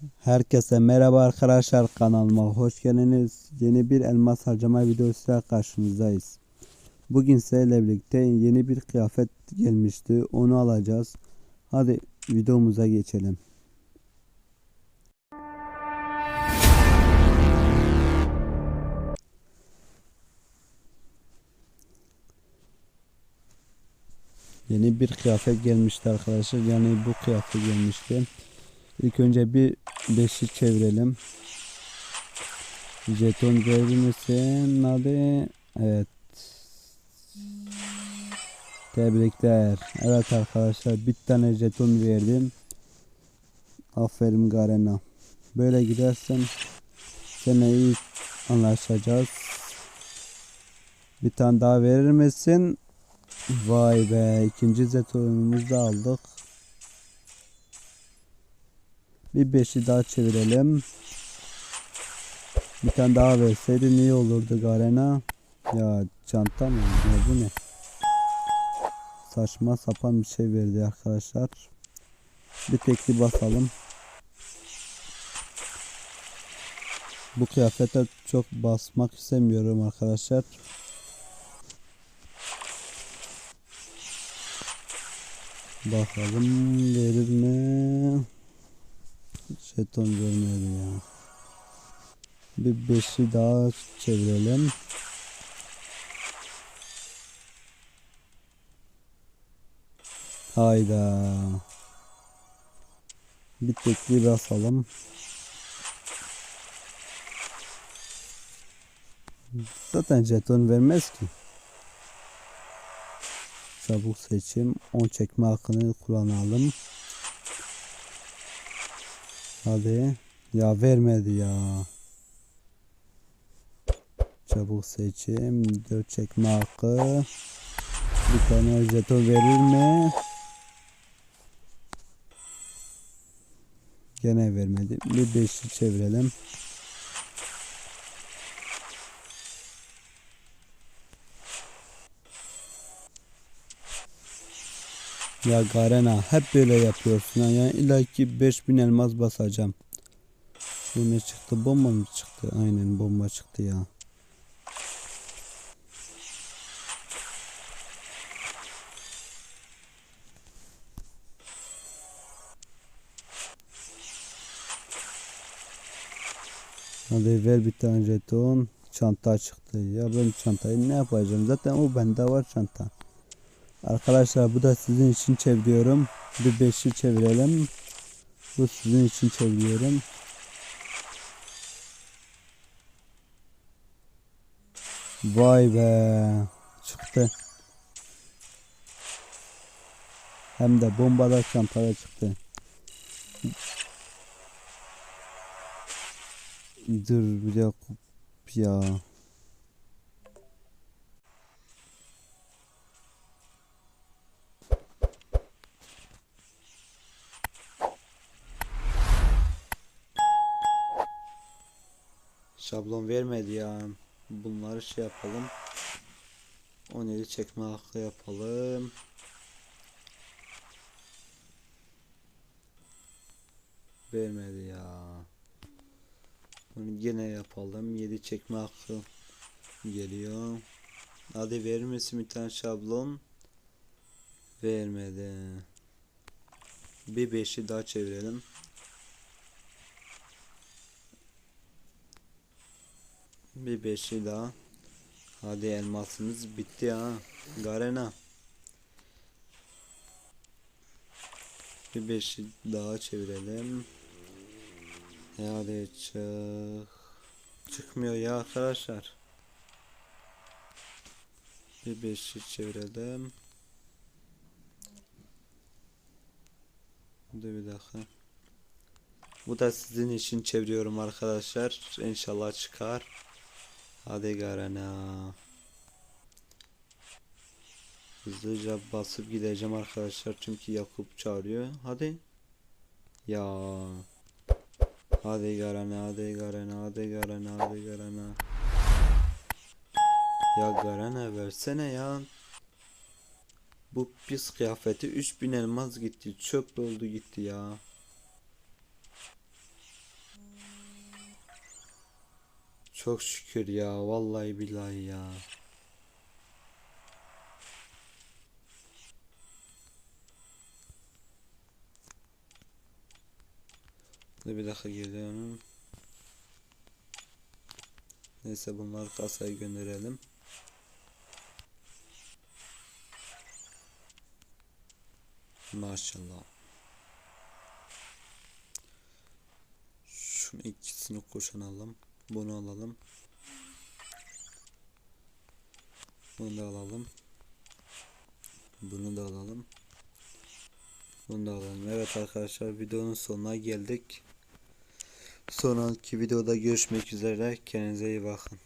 Herkese merhaba arkadaşlar kanalıma hoş geldiniz. Yeni bir elmas harcama videosuyla karşınızdayız. Bugün sizlerle birlikte yeni bir kıyafet gelmişti. Onu alacağız. Hadi videomuza geçelim. Yeni bir kıyafet gelmişti arkadaşlar. Yani bu kıyafet gelmişti. İlk önce bir beşi çevirelim. Jeton verir misin? Hadi. Evet. Tebrikler. Evet arkadaşlar bir tane jeton verdim. Aferin Garena. Böyle gidersen sene iyi anlaşacağız. Bir tane daha verir misin? Vay be ikinci jetonumuzu da aldık. Bir beşi daha çevirelim. Bir tane daha verseydi iyi olurdu Garena. Ya çanta mı? Ya bu ne? Saçma sapan bir şey verdi arkadaşlar. Bir tekli basalım. Bu kıyafete çok basmak istemiyorum arkadaşlar. Bakalım verir mi? Jeton vermedi ya. Bir beşi daha çevirelim. Hayda. Bir tekli basalım. Zaten jeton vermez ki. Çabuk seçim. 10 çekme hakkını kullanalım. Hadi. Ya vermedi ya. Çabuk seçim. 4 çekme hakkı. Bir tane jeton verir mi? Gene vermedi. Bir beşi çevirelim. Ya Garena hep böyle yapıyorsun ha. Yani illa ki 5000 elmas basacağım. Bu ne çıktı? Bomba mı çıktı? Aynen bomba çıktı ya. Hadi ver bir tane jeton. Çanta çıktı. Ya ben çantayı ne yapacağım? Zaten o bende var çanta. Arkadaşlar bu da sizin için çeviriyorum. Bir beşi çevirelim. Bu sizin için çeviriyorum. Vay be. Çıktı. Hem de bombada çantada çıktı. Dur bir dakika ya. Şablon vermedi ya. Bunları şey yapalım. 17 çekme hakkı yapalım. Vermedi ya. Bunu yine yapalım. 7 çekme hakkı geliyor. Hadi verir misin bir tane şablon? Vermedi. Bir beşi daha çevirelim. Bir beşi daha. Hadi elmasımız bitti ha. Garena. Bir beşi daha çevirelim. Hadi çık. Çıkmıyor ya arkadaşlar. Bir beşi çevirelim. Dur bir dakika. Bu da sizin için çeviriyorum arkadaşlar. İnşallah çıkar. Hadi Garena. Hızlıca basıp gideceğim arkadaşlar çünkü Yakup çağırıyor. Hadi. Ya. Hadi Garena, hadi Garena, hadi Garena, hadi Garena. Ya Garena versene ya. Bu pis kıyafeti 3000 elmas gitti. Çöp oldu gitti ya. Çok şükür ya vallahi billahi ya. Dur bir dakika geliyorum. Neyse bunları kasaya gönderelim. Maşallah. Şunu ikisini kuşanalım. Bunu alalım. Bunu da alalım. Bunu da alalım. Bunu da alalım. Evet arkadaşlar videonun sonuna geldik. Sonraki videoda görüşmek üzere. Kendinize iyi bakın.